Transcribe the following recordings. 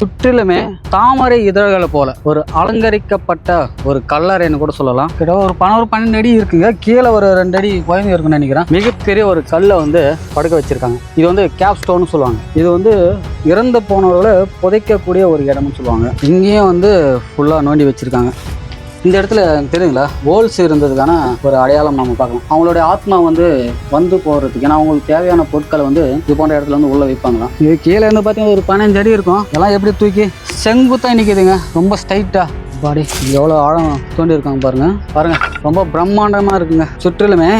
சுற்றிலுமே தாமரை இதழ்களை போல ஒரு அலங்கரிக்கப்பட்ட ஒரு கல்லறைன்னு கூட சொல்லலாம். கிட்ட ஒரு பன்னொரு பன்னெண்டு அடி இருக்குங்க கீழே ஒரு ரெண்டு அடி குழந்தை இருக்குன்னு நினைக்கிறேன். மிகப்பெரிய ஒரு கல்லை வந்து படுக்க வச்சிருக்காங்க. இது வந்து கேப் ஸ்டோன்னு சொல்லுவாங்க. இது வந்து இறந்து போனவர்களை புதைக்கக்கூடிய ஒரு இடம்னு சொல்லுவாங்க. இங்கேயும் வந்து ஃபுல்லாக நோண்டி வச்சிருக்காங்க. இந்த இடத்துல தெரியுங்களா? ஹோல்ஸ் இருந்ததுக்கான ஒரு அடையாளம் நம்ம பார்க்கலாம். அவங்களுடைய ஆத்மா வந்து வந்து போகிறதுக்கு ஏன்னா அவங்களுக்கு தேவையான பொருட்களை வந்து இது போன்ற இடத்துல வந்து உள்ளே வைப்பாங்களாம் இது கீழே இருந்து பார்த்தீங்கன்னா ஒரு பதினஞ்சு அடி இருக்கும். இதெல்லாம் எப்படி தூக்கி? செங்குத்தாக நிற்கிதுங்க ரொம்ப ஸ்ட்ரைட்டாக பாடி எவ்வளோ ஆழம் தோண்டி இருக்காங்க பாருங்க. பாருங்க ரொம்ப பிரம்மாண்டமாக இருக்குங்க. சுற்றிலுமே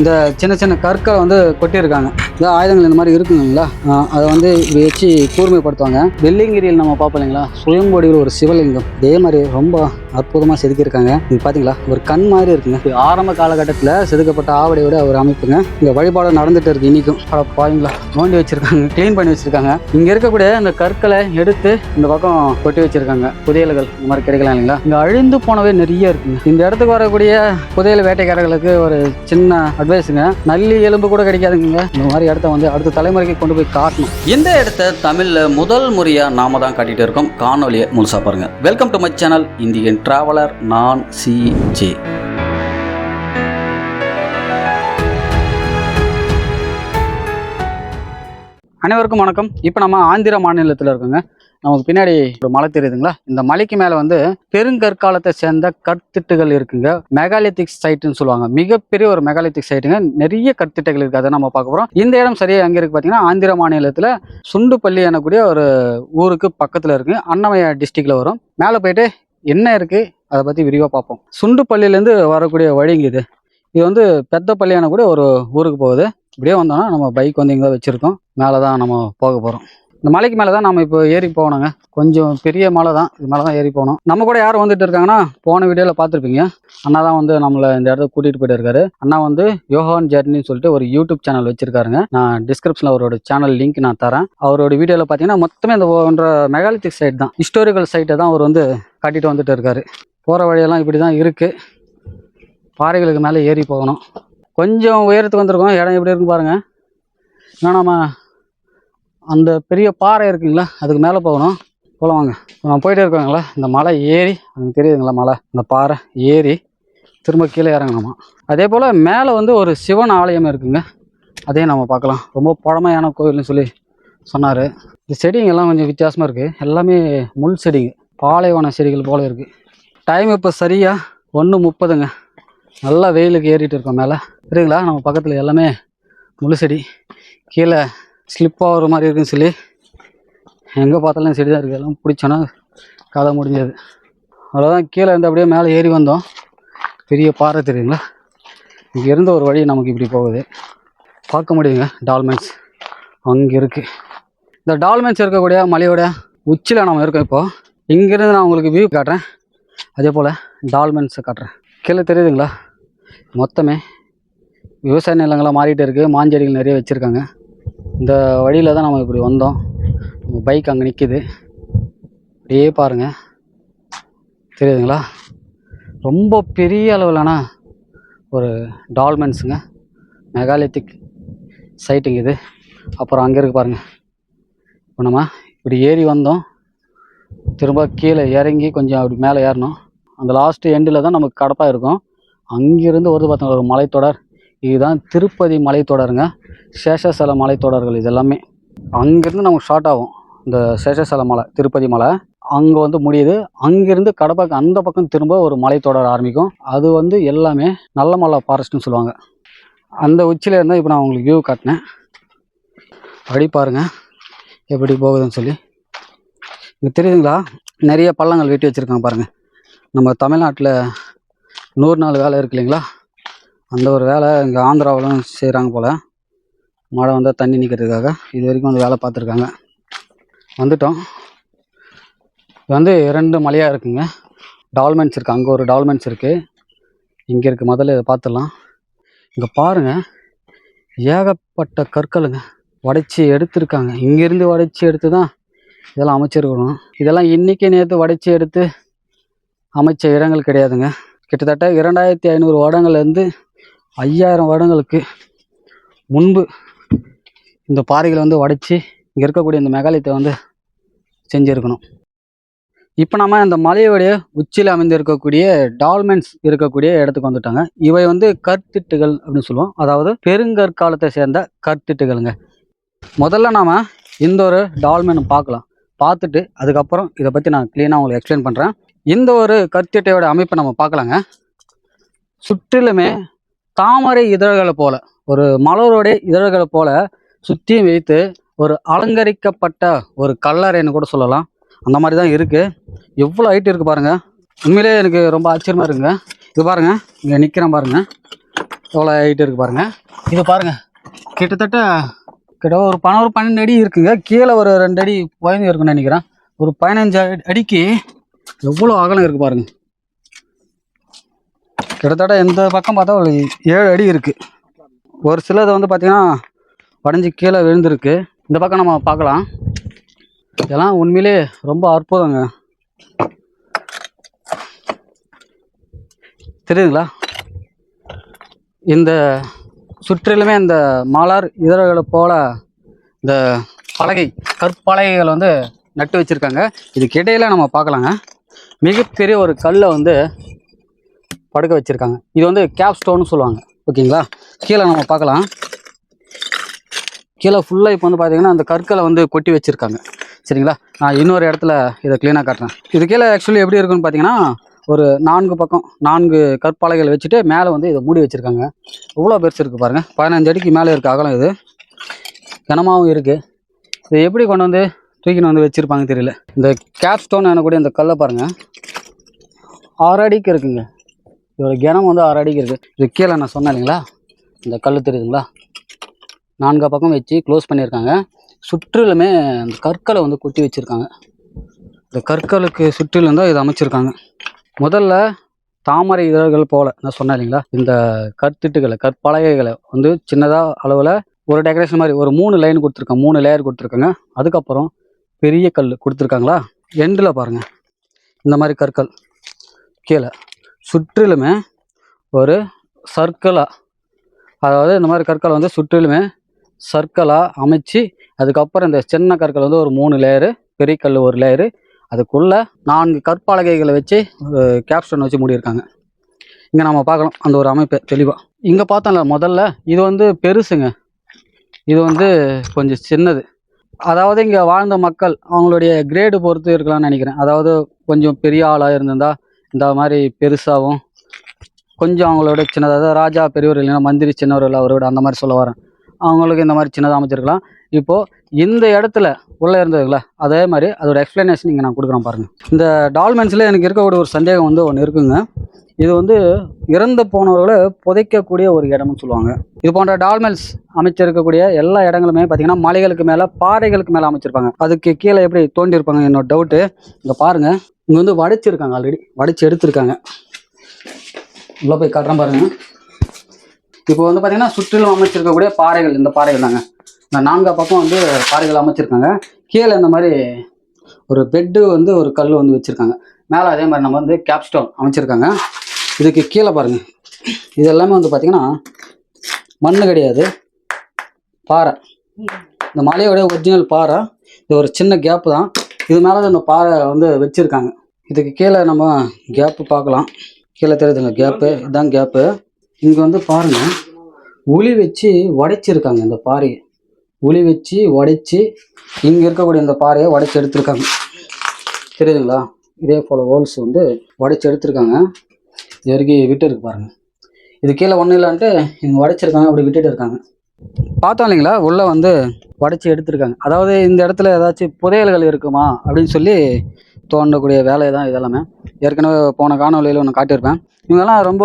இந்த சின்ன சின்ன கற்களை வந்து கொட்டியிருக்காங்க. இந்த ஆயுதங்கள் இந்த மாதிரி இருக்குங்களா அதை வந்து இப்படி வச்சு கூர்மைப்படுத்துவாங்க. வெள்ளிங்கிரியில் நம்ம பார்ப்போம் இல்லைங்களா? சுயம்பொடியில் ஒரு சிவலிங்கம். இதே மாதிரி ரொம்ப அற்புதமாக செதுக்கியிருக்காங்க. இது பார்த்தீங்களா ஒரு கண் மாதிரி இருக்குங்க. ஆரம்ப காலகட்டத்தில் செதுக்கப்பட்ட ஆவடையோட ஒரு அமைப்புங்க. இங்கே வழிபாடு நடந்துட்டு இருக்கு இன்னைக்கும். அட பாருங்களா நோண்டி வச்சிருக்காங்க. க்ளீன் பண்ணி வச்சிருக்காங்க. இங்கே இருக்கக்கூடிய அந்த கற்களை எடுத்து இந்த பக்கம் கொட்டி வச்சிருக்காங்க. புதையல்கள் இந்த மாதிரி கிடைக்கலாம் இல்லைங்களா? இங்கே அழிந்து போனவே நிறைய இருக்குங்க. இந்த இடத்துக்கு வரக்கூடிய புதையல் வேட்டைக்காரர்களுக்கு ஒரு சின்ன அட்வைஸுங்க நல்லி எலும்பு கூட கிடைக்காதுங்க. இந்த மாதிரி இடத்த வந்து அடுத்த தலைமுறைக்கு கொண்டு போய் காட்டணும். இந்த இடத்த தமிழில் முதல் முறையாக நாம தான் காட்டிட்டு இருக்கோம். காணொலியை முழுசா பாருங்க. Welcome to my channel Indian traveller நான் சிஜே அனைவருக்கும் வணக்கம். இப்போ நம்ம ஆந்திர மாநிலத்தில் இருக்கோங்க. நமக்கு பின்னாடி ஒரு மலை தெரியுதுங்களா? இந்த மலைக்கு மேலே வந்து பெருங்கற்காலத்தை சேர்ந்த கற்திட்டுகள் இருக்குங்க. மெகாலித்திக் சைட்டுன்னு சொல்லுவாங்க. மிகப்பெரிய ஒரு மெகாலித்திக் சைட்டுங்க நிறைய கற்திட்டுகள் இருக்குது அதை நம்ம பார்க்க போகிறோம் இந்த இடம் சரியாக எங்கே இருக்குது பார்த்தீங்கன்னா ஆந்திர மாநிலத்தில் சுண்டுப்பள்ளி எனக்கூடிய ஒரு ஊருக்கு பக்கத்தில் இருக்குது அன்னமய டிஸ்ட்ரிக்டில் வரும். மேலே போயிட்டு என்ன இருக்குது அதை பற்றி விரிவாக பார்ப்போம். சுண்டுப்பள்ளியிலேருந்து வரக்கூடிய வழிங்க இது. இது வந்து பெத்த பள்ளியான கூட ஒரு ஊருக்கு போகுது. இப்படியே வந்தோம்னா நம்ம பைக் வந்து இங்கே தான் வச்சுருக்கோம். மேலே தான் நம்ம போக போகிறோம் இந்த மலைக்கு மேலே தான் நம்ம இப்போ ஏறி போகணுங்க. கொஞ்சம் பெரிய மலை தான். இது மேலே தான் ஏறி போகணும். நம்ம கூட யார் வந்துட்டு இருக்காங்கன்னா போன வீடியோவில் பார்த்துருப்பீங்க. அண்ணா தான் வந்து நம்மளை இந்த இடத்துக்கு கூட்டிகிட்டு போயிட்டு இருக்காரு அண்ணா வந்து யோகான் ஜெர்னின்னு சொல்லிட்டு ஒரு யூடியூப் சேனல் வச்சிருக்காருங்க. நான் டிஸ்கிரிப்ஷனில் அவரோட சேனல் லிங்க் நான் தரேன். அவரோட வீடியோவில் பார்த்தீங்கன்னா மொத்தமே இந்த ஒன்ற மெகாலித்திக் சைட் தான். ஹிஸ்டோரிக்கல் சைட்டை தான் அவர் வந்து காட்டிட்டு வந்துட்டு இருக்காரு. போகிற வழியெல்லாம் இப்படி தான் இருக்குது பாறைகளுக்கு மேலே ஏறி போகணும். கொஞ்சம் உயரத்துக்கு வந்திருக்கோம். இடம் எப்படி இருக்குன்னு பாருங்கள் ஏன்னா நம்ம அந்த பெரிய பாறை இருக்குங்களா அதுக்கு மேலே போகணும். போகலாம் வாங்க. நான் போயிட்டே இருக்காங்களா இந்த மலை ஏறி அங்கே தெரியுதுங்களா மலை? இந்த பாறை ஏறி திரும்ப கீழே இறங்கணுமா? அதே போல் மேலே வந்து ஒரு சிவன் ஆலயம் இருக்குங்க. அதையும் நம்ம பார்க்கலாம். ரொம்ப பழமையான கோயில்னு சொல்லி சொன்னார். இந்த செடிங்கெல்லாம் கொஞ்சம் வித்தியாசமாக இருக்குது எல்லாமே முள் செடிங்க. பாலைவன செடிகள் போல் இருக்குது டைம் இப்போ சரியாக ஒன்று முப்பதுங்க. நல்லா வெயிலுக்கு ஏறிட்டு இருக்கோம் மேலே. சரிங்களா? நம்ம பக்கத்தில் எல்லாமே முள் செடி கீழே ஸ்லிப் ஆகிற மாதிரி இருக்குன்னு சொல்லி எங்கே பார்த்தாலும் செடி தான் இருக்குது எல்லாம் பிடிச்சோன்னா கதை முடிஞ்சது. அவ்வளோதான் கீழே இருந்து அப்படியே மேலே ஏறி வந்தோம். பெரிய பாறை தெரியுங்களா? இங்கே இருந்த ஒரு வழி நமக்கு இப்படி போகுது. பார்க்க முடியுங்க. டால்மென்ஸ் அங்கே இருக்குது இந்த டால்மென்ஸ் இருக்கக்கூடிய மலையோட உச்சியில் நம்ம இருக்கோம் இப்போது இங்கேருந்து நான் உங்களுக்கு வியூ காட்டுறேன். அதே போல் டால்மென்ஸை காட்டுறேன். கீழே தெரியுதுங்களா? மொத்தமே விவசாய நிலங்களாக மாறிட்டு இருக்குது மாஞ்செடிகள் நிறைய வச்சுருக்காங்க. இந்த வழியில் தான் நம்ம இப்படி வந்தோம். பைக் அங்கே நிற்கிது அப்படியே பாருங்கள் தெரியுதுங்களா? ரொம்ப பெரிய அளவிலான ஒரு டால்மென்ஸுங்க மெகாலித்திக் சைட்டுங்க இது. அப்புறம் அங்கே இருக்கு பாருங்கள் இப்போ நம்ம இப்படி ஏறி வந்தோம். திரும்ப கீழே இறங்கி கொஞ்சம் அப்படி மேலே ஏறணும். அந்த லாஸ்ட்டு எண்டில் தான் நமக்கு கடப்பாக இருக்கும். அங்கேருந்து வருது பார்த்தோம் ஒரு மலைத்தொடர். இதுதான் திருப்பதி மலைத்தொடருங்க. சேஷசல மலைத்தொடர்கள் இது எல்லாமே அங்கேருந்து நமக்கு ஷார்ட் ஆகும். இந்த சேஷசல மலை திருப்பதி மலை. அங்கே வந்து முடியுது. அங்கேருந்து கடப்பாக்கு அந்த பக்கம் திரும்ப ஒரு மலைத்தொடர் ஆரம்பிக்கும். அது வந்து எல்லாமே நல்ல மலை ஃபாரஸ்ட்னு சொல்லுவாங்க. அந்த உச்சியில் இருந்தால் இப்போ நான் உங்களுக்கு வியூ காட்டினேன். அப்படி பாருங்கள் எப்படி போகுதுன்னு சொல்லி. இங்கே தெரியுதுங்களா? நிறைய பள்ளங்கள் வெட்டி வச்சுருக்காங்க பாருங்கள் நம்ம தமிழ்நாட்டில் நூறு நாள் வேலை இருக்கு இல்லைங்களா? அந்த ஒரு வேலை இங்கே ஆந்திராவிலும் செய்கிறாங்க போல். மழை வந்தால் தண்ணி நிற்கிறதுக்காக இது வரைக்கும் அந்த வேலை பார்த்துருக்காங்க. வந்துட்டோம். இது வந்து இரண்டு மலையாக இருக்குங்க. டால்மெண்ட்ஸ் இருக்குது அங்கே ஒரு டால்மெண்ட்ஸ் இருக்குது இங்கே இருக்குது முதல்ல இதை பார்த்துடலாம். இங்கே பாருங்கள் ஏகப்பட்ட கற்களுங்க. உடைச்சி எடுத்திருக்காங்க. இங்கேருந்து உடைச்சி எடுத்து தான் இதெல்லாம் அமைச்சிருக்கணும். இதெல்லாம் இன்றைக்கி நேற்று உடைச்சி எடுத்து அமைச்ச இடங்கள் கிடையாதுங்க. கிட்டத்தட்ட இரண்டாயிரத்தி ஐநூறு வருடங்கள்லேருந்து ஐயாயிரம் வருடங்களுக்கு முன்பு இந்த பாறைகளை வந்து உடைச்சி இங்கே இருக்கக்கூடிய இந்த மெகாலயத்தை வந்து செஞ்சுருக்கணும். இப்போ நம்ம இந்த மலையோடைய உச்சியில் அமைந்து இருக்கக்கூடிய டால்மென்ஸ் இருக்கக்கூடிய இடத்துக்கு வந்துட்டாங்க. இவை வந்து கற்திட்டுகள் அப்படின்னு சொல்லுவோம். அதாவது பெருங்கற்காலத்தை சேர்ந்த கற்திட்டுகளுங்க. முதல்ல நாம் இந்த ஒரு டால்மென் பார்க்கலாம். பார்த்துட்டு அதுக்கப்புறம் இதை பற்றி நான் க்ளீனாக உங்களுக்கு எக்ஸ்பிளைன் பண்ணுறேன் இந்த ஒரு கற்திட்டையோட அமைப்பை நம்ம பார்க்கலாங்க. சுற்றிலுமே தாமரை இதழ்களை போல் ஒரு மலரோடைய இதழ்களை போல் சுற்றியும் வைத்து ஒரு அலங்கரிக்கப்பட்ட ஒரு கல்லறைன்னு கூட சொல்லலாம். அந்த மாதிரி தான் இருக்குது எவ்வளோ ஹைட் இருக்குது பாருங்கள் உண்மையிலே எனக்கு ரொம்ப ஆச்சரியமாக இருக்குங்க. இது பாருங்கள் இங்கே நிற்கிறேன் பாருங்கள் எவ்வளோ ஹைட் இருக்குது பாருங்கள் இது பாருங்கள் கிட்டத்தட்ட கிட்ட ஒரு பன்னெண்டு பன்னெண்டு அடி இருக்குங்க. கீழே ஒரு ரெண்டு அடி பயந்து இருக்குன்னு நினைக்கிறேன். ஒரு பதினஞ்சு அடிக்கு எவ்வளோ அகலம் இருக்குது பாருங்கள் கிட்டத்தட்ட எந்த பக்கம் பார்த்தா ஒரு ஏழு அடி இருக்குது ஒரு சிலது வந்து பார்த்திங்கன்னா உடஞ்சி கீழே விழுந்திருக்கு. இந்த பக்கம் நம்ம பார்க்கலாம். இதெல்லாம் உண்மையிலே ரொம்ப அற்புதங்க. தெரியுதுங்களா? இந்த சுற்றிலுமே இந்த மலர் இதழ்களை போல இந்த பலகை கற்பலகைகள் வந்து நட்டு வச்சுருக்காங்க. இதுக்கு இடையில நம்ம பார்க்கலாங்க. மிகப்பெரிய ஒரு கல்லை வந்து படுக்க வச்சிருக்காங்க. இது வந்து கேப் ஸ்டோன்னு சொல்லுவாங்க. ஓகேங்களா? கீழே நம்ம பார்க்கலாம். கீழே ஃபுல்லாக இப்போ வந்து பார்த்தீங்கன்னா அந்த கற்களை வந்து கொட்டி வச்சுருக்காங்க. சரிங்களா? நான் இன்னொரு இடத்துல இதை க்ளீனாக காட்டுறேன். இது கீழே ஆக்சுவலி எப்படி இருக்குன்னு பார்த்தீங்கன்னா ஒரு நான்கு பக்கம் நான்கு கற்பாலைகள் வச்சுட்டு மேலே வந்து இதை மூடி வச்சுருக்காங்க. இவ்வளோ பெருசு இருக்குது பாருங்கள் பதினஞ்சு அடிக்கு மேலே இருக்குது அகலம் இது. கனமாகவும் இருக்குது இதை எப்படி கொண்டு வந்து தூக்கின்னு வந்து வச்சுருப்பாங்க தெரியல. இந்த கேப் ஸ்டோன் எனக்கூடிய இந்த கல்லை பாருங்கள் ஆறு அடிக்கு இருக்குங்க. இதோட கிணம் வந்து ஆறு அடிக்கு இருக்குது இது கீழே நான் சொன்னேன் இல்லைங்களா? இந்த கல் தெரியுதுங்களா? நான்கு பக்கம் வச்சு க்ளோஸ் பண்ணியிருக்காங்க. சுற்றிலுமே அந்த கற்களை வந்து கொட்டி வச்சுருக்காங்க. இந்த கற்களுக்கு சுற்றிலும் தான் இதை அமைச்சிருக்காங்க. முதல்ல தாமரை இதழ்கள் போல் நான் சொன்னேன் இல்லைங்களா? இந்த கற்திட்டுகளை கற்பலகைகளை வந்து சின்னதாக அளவில் ஒரு டெக்கரேஷன் மாதிரி ஒரு மூணு லைன் கொடுத்துருக்காங்க மூணு லேயர் கொடுத்துருக்காங்க. அதுக்கப்புறம் பெரிய கல் கொடுத்துருக்காங்களா? எண்டில் பாருங்கள் இந்த மாதிரி கற்கள் கீழே. சுற்றிலுமே ஒரு சர்க்கிளாக அதாவது இந்த மாதிரி கற்களை வந்து சுற்றிலுமே சர்க்கிளாக அமைச்சு அதுக்கப்புறம் இந்த சின்ன கற்கள் வந்து ஒரு மூணு லேயரு பெரிய கல் ஒரு லேயரு அதுக்குள்ளே நான்கு கற்பலகைகளை வச்சு ஒரு கேப்ஸ்டன் வச்சு மூடியிருக்காங்க. இங்கே நம்ம பார்க்கலாம் அந்த ஒரு அமைப்பு தெளிவாக இங்கே பார்த்தோம்ல முதல்ல இது வந்து பெருசுங்க. இது வந்து கொஞ்சம் சின்னது. அதாவது இங்கே வாழ்ந்த மக்கள் அவங்களுடைய கிரேடு பொறுத்து இருக்கலாம்னு நினைக்கிறேன். அதாவது கொஞ்சம் பெரிய ஆளாக இருந்திருந்தா இந்த மாதிரி பெருசாகவும் கொஞ்சம் அவங்களோட சின்னதாக ராஜா பெரியவர் இல்லைன்னா மந்திரி சின்னவர் அவரோட அந்த மாதிரி சொல்ல வரேன். அவங்களுக்கு இந்த மாதிரி சின்னதாக அமைச்சிருக்கலாம். இப்போது இந்த இடத்துல உள்ளே இருந்ததுங்களா அதே மாதிரி அதோட எக்ஸ்ப்ளனேஷன் இங்கே நான் கொடுக்குறேன் பாருங்கள் இந்த டால்மென்ஸில் எனக்கு இருக்கக்கூடிய ஒரு சந்தேகம் வந்து ஒன்று இருக்குங்க. இது வந்து இறந்து போனவர்களை புதைக்கக்கூடிய ஒரு இடம்னு சொல்லுவாங்க. இது போன்ற டால்மெல்ஸ் அமைச்சிருக்கக்கூடிய எல்லா இடங்களுமே பார்த்தீங்கன்னா மலைகளுக்கு மேலே பாறைகளுக்கு மேலே அமைச்சிருப்பாங்க. அதுக்கு கீழே எப்படி தோண்டியிருப்பாங்க என்னோட டவுட்டு இங்கே பாருங்கள் இங்கே வந்து வடைச்சிருக்காங்க ஆல்ரெடி வடைச்சி எடுத்திருக்காங்க. உள்ளே போய் காட்டுறேன் பாருங்கள் இப்போ வந்து பார்த்தீங்கன்னா சுற்றிலும் அமைச்சிருக்கக்கூடிய பாறைகள் இந்த பாறைகள் தாங்க. இந்த நான்கா பக்கம் வந்து பாறைகள் அமைச்சிருக்காங்க. கீழே இந்த மாதிரி ஒரு பெட்டு வந்து ஒரு கல் வந்து வச்சுருக்காங்க. மேலே அதே மாதிரி நம்ம வந்து கேப்ஸ்டோன் அமைச்சிருக்காங்க. இதுக்கு கீழே பாருங்க. இது எல்லாமே வந்து பார்த்தீங்கன்னா மண்ணு கிடையாது. பாறை. இந்த மலையோட ஒரிஜினல் பாறை இது ஒரு சின்ன கேப்பு தான். இது மேலே இந்த பாறை வந்து வச்சுருக்காங்க. இதுக்கு கீழே நம்ம கேப்பு பார்க்கலாம். கீழே தெரியுதுங்க கேப்பு இதுதான் கேப்பு இங்கே வந்து பாருங்கள் உளி வச்சு உடைச்சிருக்காங்க இந்த பாறையை உளி வச்சு உடைச்சி இங்கே இருக்கக்கூடிய இந்த பாறையை உடைச்சி எடுத்திருக்காங்க. தெரியுதுங்களா? இதே போல் ஹோல்ஸ் வந்து உடைச்சி எடுத்திருக்காங்க. இது வரைக்கும் விட்டு இருக்கு பாருங்க. இது கீழே ஒன்றும் இல்லான்ட்டு இங்கே உடைச்சிருக்காங்க அப்படி விட்டுட்டு இருக்காங்க. பார்த்தோம் இல்லைங்களா? உள்ளே வந்து உடைச்சி எடுத்திருக்காங்க. அதாவது இந்த இடத்துல ஏதாச்சும் புதையல்கள் இருக்குமா அப்படின்னு சொல்லி தோண்டக்கூடிய வேலை தான் இதெல்லாமே. ஏற்கனவே போன காணொலியில் ஒன்று காட்டியிருப்பேன். இவங்கெல்லாம் ரொம்ப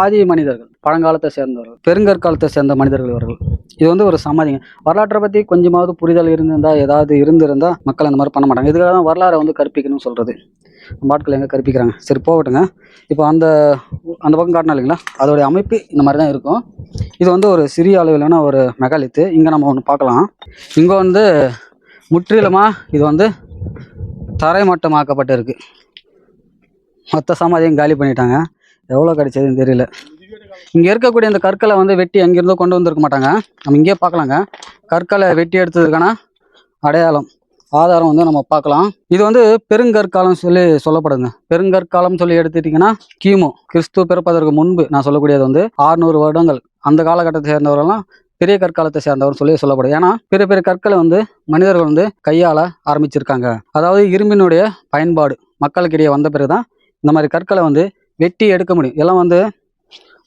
ஆதி மனிதர்கள் பழங்காலத்தை சேர்ந்தவர்கள் பெருங்கற்காலத்தை சேர்ந்த மனிதர்கள் இவர்கள். இது வந்து ஒரு சமாதிங்க. வரலாற்றை பற்றி கொஞ்சமாவது புரிதல் இருந்திருந்தா ஏதாவது இருந்திருந்தா மக்கள் அந்த மாதிரி பண்ண மாட்டாங்க. இதுக்காக தான் வரலாறை வந்து கற்பிக்கணும்னு சொல்கிறது பாட்கள் எங்கே கற்பிக்கிறாங்க? சரி போகட்டுங்க. இப்போ அந்த அந்த பக்கம் காட்டினா இல்லைங்களா? அதோடைய அமைப்பு இந்த மாதிரி தான் இருக்கும். இது வந்து ஒரு சிறிய அளவிலான ஒரு மெகாலித்து. இங்கே நம்ம ஒன்று பார்க்கலாம். இங்கே வந்து முற்றிலுமாக இது வந்து தரைமட்டமாக்கப்பட்டு இருக்குது மொத்த சமாதியும் காலி பண்ணிட்டாங்க. எவ்வளோ கிடைச்சதுன்னு தெரியல. இங்கே இருக்கக்கூடிய இந்த கற்களை வந்து வெட்டி எங்கேருந்தோ கொண்டு வந்திருக்க மாட்டாங்க. நம்ம இங்கேயே பார்க்கலாங்க. கற்களை வெட்டி எடுத்ததுக்கான அடையாளம் ஆதாரம் வந்து நம்ம பார்க்கலாம். இது வந்து பெருங்கற்காலம் சொல்லி சொல்லப்படுங்க பெருங்கற்காலம் சொல்லி எடுத்துட்டிங்கன்னா கிமு கிறிஸ்துவ பிறப்பதற்கு முன்பு நான் சொல்லக்கூடியது வந்து 600 வருடங்கள். அந்த காலகட்டத்தை சேர்ந்தவரெல்லாம் பெரிய கற்காலத்தை சேர்ந்தவர் சொல்லி சொல்லப்படும் ஏன்னா பெரிய பெரிய கற்களை வந்து மனிதர்கள் வந்து கையாள ஆரம்பிச்சிருக்காங்க. அதாவது இரும்பினுடைய பயன்பாடு மக்களுக்கிடையே வந்த பிறகுதான் இந்த மாதிரி கற்களை வந்து வெட்டி எடுக்க முடியும். எல்லாம் வந்து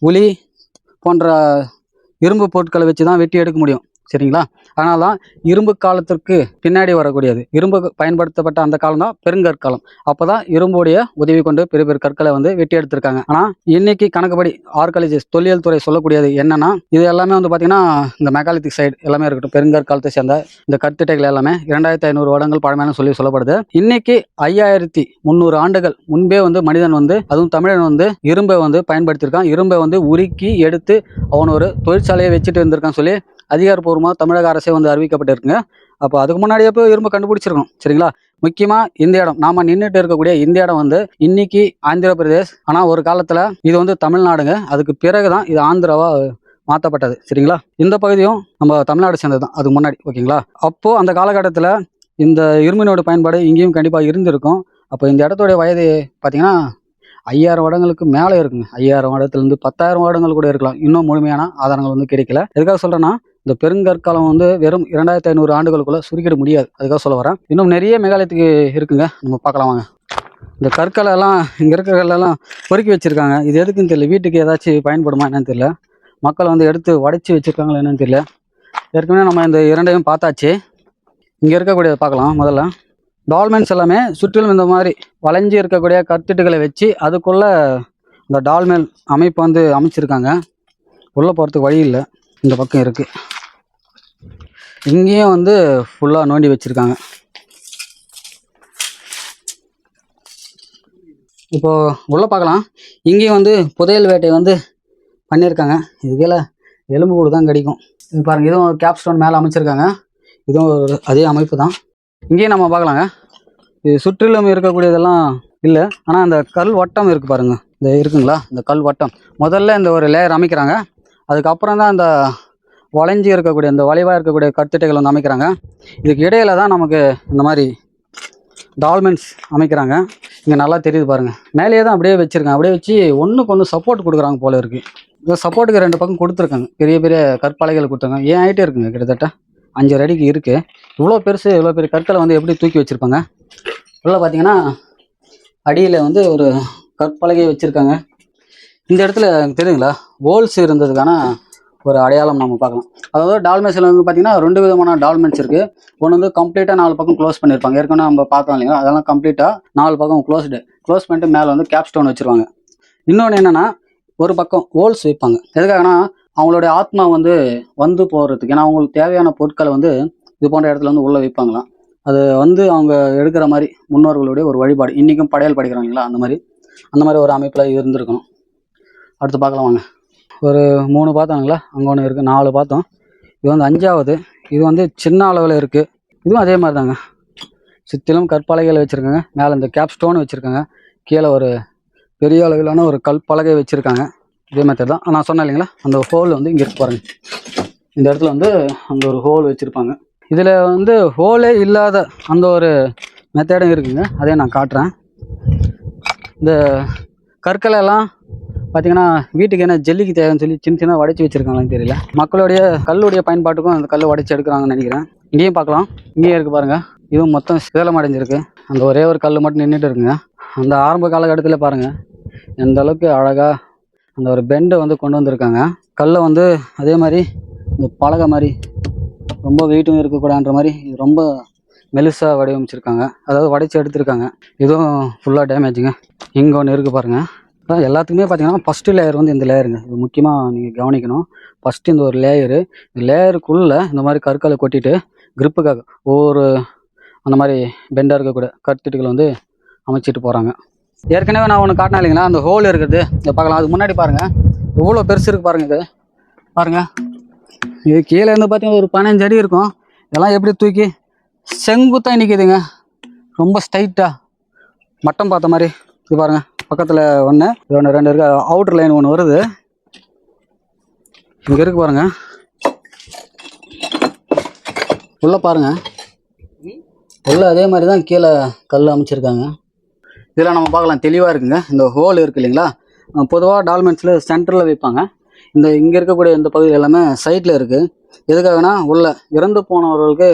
உளி போன்ற இரும்பு பொருட்களை வச்சு தான் வெட்டி எடுக்க முடியும். சரிங்களா? அதனால தான் இரும்பு காலத்திற்கு பின்னாடி வரக்கூடியது. இரும்பு பயன்படுத்தப்பட்ட அந்த காலம் தான் பெருங்கற்காலம். அப்போ தான் இரும்புடைய உதவி கொண்டு பெரிய பெரிய கற்களை வந்து வெட்டி எடுத்திருக்காங்க. ஆனால் இன்னைக்கு கணக்குப்படி ஆர்காலஜிஸ்ட் தொல்லியல் துறை சொல்லக்கூடியது என்னன்னா இது எல்லாமே வந்து பார்த்தீங்கன்னா இந்த மெகாலித்திக் சைடு எல்லாமே இருக்கட்டும் பெருங்கற்காலத்தை சேர்ந்த இந்த கற்திட்டைகள் எல்லாமே இரண்டாயிரத்தி ஐநூறு வருடங்கள் பழமையான சொல்லி சொல்லப்படுது. இன்னைக்கு ஐயாயிரத்தி முந்நூறு ஆண்டுகள் முன்பே வந்து மனிதன் வந்து அதுவும் தமிழன் வந்து இரும்பை வந்து பயன்படுத்தியிருக்கான். இரும்பை வந்து உருக்கி எடுத்து அவன் ஒரு தொழிற்சாலையை வச்சுட்டு இருந்திருக்கான் சொல்லி அதிகாரப்பூர்வமாக தமிழக அரசே வந்து அறிவிக்கப்பட்டிருக்குங்க. அப்போ அதுக்கு முன்னாடியே போய் இரும்பு கண்டுபிடிச்சிருக்கோம் சரிங்களா? முக்கியமாக இந்த இடம். நாம் நின்றுட்டு இருக்கக்கூடிய இந்த இடம் வந்து இன்னைக்கு ஆந்திர பிரதேஷ் ஆனால் ஒரு காலத்தில் இது வந்து தமிழ்நாடுங்க. அதுக்கு பிறகு தான் இது ஆந்திராவாக மாற்றப்பட்டது சரிங்களா? இந்த பகுதியும் நம்ம தமிழ்நாடு சேர்ந்தது தான் அதுக்கு முன்னாடி ஓகேங்களா? அப்போது அந்த காலகட்டத்தில் இந்த இரும்பினோட பயன்பாடு இங்கேயும் கண்டிப்பாக இருந்திருக்கும். அப்போ இந்த இடத்துடைய வயது பார்த்தீங்கன்னா ஐயாயிரம் வருடங்களுக்கு மேலே இருக்குங்க. ஐயாயிரம் வருடத்துலேருந்து பத்தாயிரம் வருடங்கள் கூட இருக்கலாம். இன்னும் முழுமையான ஆதாரங்கள் வந்து கிடைக்கல. எதுக்காக சொல்கிறேன்னா இந்த பெருங்கற்காலம் வந்து வெறும் இரண்டாயிரத்தி ஐநூறு ஆண்டுகளுக்குள்ள சுருக்கிட முடியாது. அதுக்காக சொல்ல வரேன். இன்னும் நிறைய மேகாலயத்துக்கு இருக்குங்க. நம்ம பார்க்கலாம் வாங்க. இந்த கற்களை எல்லாம் இங்கே இருக்கிற கல்லெல்லாம் பொறுக்கி வச்சுருக்காங்க. இது எதுக்குன்னு தெரியல. வீட்டுக்கு ஏதாச்சும் பயன்படுமா என்னன்னு தெரியல. மக்கள் வந்து எடுத்து உடைச்சி வச்சிருக்காங்களா என்னன்னு தெரியல. ஏற்கனவே நம்ம இந்த இரண்டையும் பார்த்தாச்சு. இங்கே இருக்கக்கூடியதை பார்க்கலாம் முதல்ல. டால்மென்ஸ் எல்லாமே சுற்றிலும் இந்த மாதிரி வளைஞ்சி இருக்கக்கூடிய கத்திட்டுகளை வச்சு அதுக்குள்ளே இந்த டால்மென் அமைப்பு வந்து அமைச்சிருக்காங்க. உள்ளே போகிறதுக்கு வழி இல்லை. இந்த பக்கம் இருக்குது இங்கேயும் வந்து ஃபுல்லாக நோண்டி வச்சிருக்காங்க. இப்போது உள்ளே பார்க்கலாம். இங்கேயும் வந்து புதையல் வேட்டை வந்து பண்ணியிருக்காங்க இது கீழே எலும்பு கூடு தான் கிடைக்கும். இது பாருங்கள் இதுவும் கேப் ஸ்டோன் மேலே அமைச்சிருக்காங்க. இதுவும் ஒரு அதே அமைப்பு தான். இங்கேயும் நம்ம பார்க்கலாங்க. இது சுற்றிலும் இருக்கக்கூடியதெல்லாம் இல்லை. ஆனால் அந்த கல் வட்டம் இருக்குது பாருங்கள் இந்த இருக்குங்களா? இந்த கல் வட்டம். முதல்ல இந்த ஒரு லேயர் அமைக்கிறாங்க. அதுக்கப்புறம் தான் அந்த வளைஞ்சி இருக்கக்கூடிய இந்த வளைவாக இருக்கக்கூடிய கத்திட்டைகள் வந்து அமைக்கிறாங்க. இதுக்கு இடையில தான் நமக்கு இந்த மாதிரி டால்மெண்ட்ஸ் அமைக்கிறாங்க. இங்கே நல்லா தெரியுது பாருங்கள் மேலேயே தான் அப்படியே வச்சுருக்கேன் அப்படியே வச்சு ஒன்றுக்கு ஒன்று சப்போர்ட் கொடுக்குறாங்க போல இருக்குது இந்த சப்போர்ட்டுக்கு ரெண்டு பக்கம் கொடுத்துருக்காங்க. பெரிய பெரிய கற்பலகைகள் கொடுத்துருக்காங்க. ஏன் ஆகிட்டே இருக்குங்க கிட்டத்தட்ட? அஞ்சரை அடிக்கு இருக்குது இவ்வளோ பெருசு இவ்வளோ பெரிய கற்களை வந்து எப்படி தூக்கி வச்சுருப்பாங்க? உள்ளே பார்த்தீங்கன்னா அடியில் வந்து ஒரு கற்பலகை வச்சுருக்காங்க. இந்த இடத்துல தெரியுங்களா? ஹோல்ஸ் இருந்ததுக்கான ஒரு அடையாளம் நம்ம பார்க்கலாம். அதாவது டால்மென்ஸில் வந்து பார்த்தீங்கன்னா ரெண்டு விதமான டால்மென்ஸ் இருக்குது ஒன்று வந்து கம்ப்ளீட்டாக நாலு பக்கம் க்ளோஸ் பண்ணியிருப்பாங்க. ஏற்கனவே நம்ம பார்த்தோம் இல்லைங்களா? அதெல்லாம் கம்ப்ளீட்டாக நாலு பக்கம் க்ளோஸ்டு க்ளோஸ் பண்ணிட்டு மேலே வந்து கேப் ஸ்டோன் வச்சுருவாங்க. இன்னொன்று என்னென்னா ஒரு பக்கம் ஹோல்ஸ் வைப்பாங்க. எதுக்காகனா அவங்களுடைய ஆத்மா வந்து வந்து போகிறதுக்கு ஏன்னா அவங்களுக்கு தேவையான பொருட்களை வந்து இது போன்ற இடத்துல வந்து உள்ளே வைப்பாங்களாம். அது வந்து அவங்க எடுக்கிற மாதிரி முன்னோர்களுடைய ஒரு வழிபாடு. இன்றைக்கும் படையல் படிக்கிறாங்களா அந்த மாதிரி. அந்த மாதிரி ஒரு அமைப்பில் இருந்திருக்கணும். அடுத்து பார்க்கலாம் வாங்க. ஒரு மூணு பார்த்தோங்களா அங்கே ஒன்று இருக்குது நாலு பார்த்தோம் இது வந்து அஞ்சாவது. இது வந்து சின்ன அளவில் இருக்குது இதுவும் அதே மாதிரி தாங்க சுற்றிலும் கற்பலகைகள் வச்சுருக்காங்க. மேலே இந்த கேப் ஸ்டோன் வச்சுருக்காங்க. கீழே ஒரு பெரிய அளவிலான ஒரு கல் பலகை வச்சுருக்காங்க. இதே மாதிரி தான். நான் சொன்னேன் இல்லைங்களா? அந்த ஹோல் வந்து இங்கே இருக்கு பாருங்க. இந்த இடத்துல வந்து அந்த ஒரு ஹோல் வச்சுருப்பாங்க. இதில் வந்து ஹோலே இல்லாத அந்த ஒரு மெத்தடும் இருக்குங்க. அதே நான் காட்டுறேன். இந்த கற்களை எல்லாம் பார்த்தீங்கன்னா வீட்டுக்கு என்ன ஜல்லிக்கு தேவைன்னு சொல்லி சின்ன சின்ன உடச்சி வச்சிருக்காங்களான்னு தெரியல. மக்களுடைய கல்லுடைய பயன்பாட்டுக்கும் அந்த கல் உடச்சி எடுக்கிறாங்கன்னு நினைக்கிறேன். இங்கேயும் பார்க்கலாம். இங்கேயும் இருக்கு பாருங்க. இதுவும் மொத்தம் சேலம் அடைஞ்சிருக்கு. அந்த ஒரே ஒரு கல் மட்டும் நின்றுட்டு இருக்குங்க. அந்த ஆரம்ப காலகட்டத்தில் பாருங்க. எந்த அளவுக்கு அழகாக அந்த ஒரு பெண்டை வந்து கொண்டு வந்திருக்காங்க. கல்லை வந்து அதே மாதிரி இந்த பலகை மாதிரி ரொம்ப வெயிட்டும் இருக்கக்கூடாதுன்ற மாதிரி இது ரொம்ப மெலுசாக வடிவமைச்சிருக்காங்க. அதாவது உடைச்சி எடுத்திருக்காங்க. இதுவும் ஃபுல்லாக டேமேஜுங்க இங்கே ஒன்று இருக்குது பாருங்கள் அதான் எல்லாத்துக்குமே பார்த்தீங்கன்னா ஃபஸ்ட்டு லேயர் வந்து இந்த லேயருங்க இது முக்கியமாக நீங்கள் கவனிக்கணும். ஃபஸ்ட்டு இந்த ஒரு லேயரு இந்த லேயருக்குள்ளே இந்த மாதிரி கற்களை கொட்டிட்டு கிரிப்புக்காக ஒவ்வொரு அந்த மாதிரி பெண்டாக இருக்கக்கூட கருத்துட்டுகளை வந்து அமைச்சிட்டு போகிறாங்க ஏற்கனவே நான் ஒன்று காட்டினேன் இல்லைங்களா? அந்த ஹோல் இருக்குது. இதை பார்க்கலாம். அதுக்கு முன்னாடி பாருங்கள் எவ்வளோ பெருசு இருக்குது பாருங்கள் இது. பாருங்கள் இது கீழே இருந்து பார்த்தீங்கன்னா ஒரு பதினஞ்சு அடி இருக்கும். இதெல்லாம் எப்படி தூக்கி? செங்குத்தாக நிற்கிதுங்க ரொம்ப ஸ்ட்ரைட்டாக மட்டம் பார்த்த மாதிரி. இது பாருங்கள் பக்கத்தில் ஒன்று ஒன்று ரெண்டு இருக்கு. அவுட்ரு லைன் ஒன்று வருது. இங்கே இருக்கு பாருங்க. உள்ளே பாருங்க. உள்ளே அதே மாதிரி தான் கீழே கல் அமைச்சிருக்காங்க. இதெல்லாம் நம்ம பார்க்கலாம் தெளிவாக இருக்குங்க. இந்த ஹோல் இருக்கு இல்லைங்களா? பொதுவாக டால்மெண்ட்ஸில் சென்டரில் வைப்பாங்க. இந்த இங்கே இருக்கக்கூடிய இந்த பகுதி எல்லாமே சைட்டில் இருக்குது எதுக்காகனா உள்ள இறந்து போனவர்களுக்கு